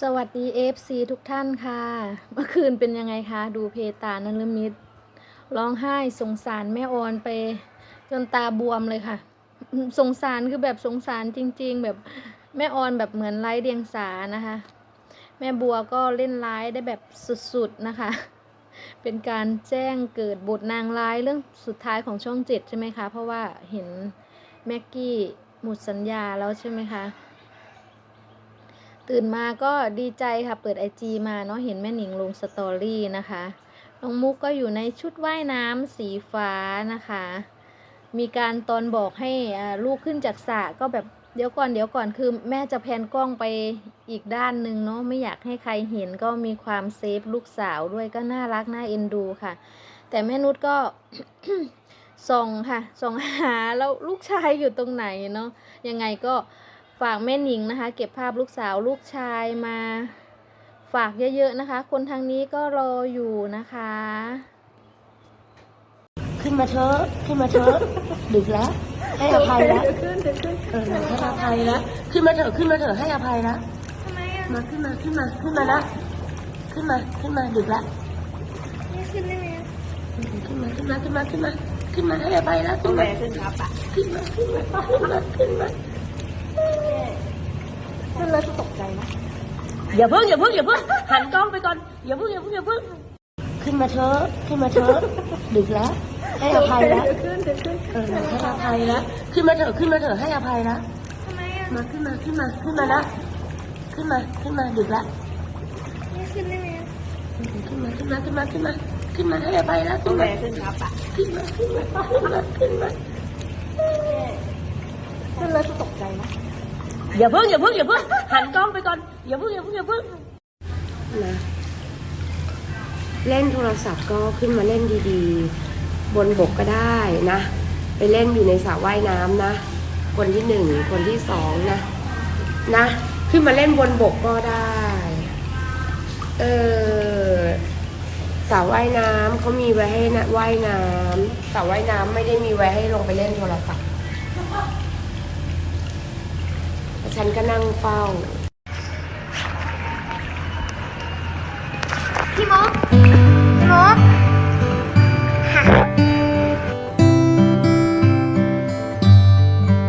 สวัสดี FC ทุกท่านค่ะ เมื่อคืนเป็นยังไงคะ ดูเพตานลมิตรร้องไห้สงสารแม่ออนไป จนตาบวมเลยค่ะ สงสารคือแบบสงสารจริง ๆ แบบแม่ออนแบบเหมือนไร้เดียงสานะคะ แม่บัวก็เล่นร้ายได้แบบสุดๆนะคะ เป็นการแจ้งเกิดบทนางร้ายเรื่องสุดท้ายของช่องเจ็ดใช่ไหมคะ เพราะว่าเห็นแม็กกี้หมดสัญญาแล้วใช่ไหมคะ ตื่นมาก็ดีใจค่ะเปิดไอจีมาเนาะเห็นแม่หนิงลงสตอรี่นะคะน้องมุกก็อยู่ในชุดว่ายน้ำสีฟ้านะคะ มีการตอนบอกให้ลูกขึ้นจากสระก็แบบเดี๋ยวก่อนเดี๋ยวก่อนคือแม่จะแพนกล้องไปอีกด้านหนึ่งเนาะไม่อยากให้ใครเห็นก็มีความเซฟลูกสาวด้วยก็น่ารักน่าเอ็นดูค่ะ แต่แม่นุชก็ส่องค่ะส่องหาแล้วลูกชายอยู่ตรงไหนเนาะยังไงก็ ฝากแม่หนิงนะคะ เก็บภาพลูกสาวลูกชายมา ฝากเยอะๆนะคะ คนทางนี้ก็รออยู่นะคะ ขึ้นมาเถอะขึ้นมาเถอะดึกแล้ว ให้อภัยแล้วเออให้อภัยแล้วขึ้นมาเถอะขึ้นมาเถอะให้อภัยแล้วมาขึ้นมาขึ้นมาขึ้นมาละขึ้นมาขึ้นมาดึกแล้วขึ้นมาขึ้นมาขึ้นมาขึ้นมาขึ้นมาให้อภัยแล้วขึ้นมาขึ้นครับขึ้นมาขึ้นมาขึ้นมาขึ้นมา ขึ้นแล้วจะตกใจนะอย่าเพิ่งอย่าเพิ่งอย่าเพิ่งหันกล้องไปก่อนอย่าเพิ่งอย่าเพิ่งอย่าเพิ่งขึ้นมาเถอะขึ้นมาเถอะดึกแล้วให้อภัยแล้วเออให้อภัยแล้วขึ้นมาเถอะขึ้นมาเถอะให้อภัยแล้วมาขึ้นมาขึ้นมาขึ้นมาละขึ้นมาขึ้นมาดึกละขึ้นมาขึ้นมาขึ้นมาขึ้นมาขึ้นมาให้อภัยแล้วขึ้นมาขึ้นครับขึ้นมาขึ้นมาขึ้นมาขึ้นมาขึ้นแล้วจะตกใจนะ อย่าเพิ่งอย่าเพิ่งอย่าเพิ่งหันกล้องไปก่อนอย่าเพิ่งอย่าเพิ่งอย่าเพิ่งนะเล่นโทรศัพท์ก็ขึ้นมาเล่นดีๆ บนบกก็ได้นะ ไปเล่นอยู่ในสระว่ายน้ำนะ คนที่หนึ่งคนที่สองนะ นะ ขึ้นมาเล่นบนบกก็ได้ เออสระว่ายน้ำเขามีไว้ให้นะว่ายน้ำสระว่ายน้ำไม่ได้มีไว้ให้ลงไปเล่นโทรศัพท์ ฉันก็นั่งเฝ้า พี่มก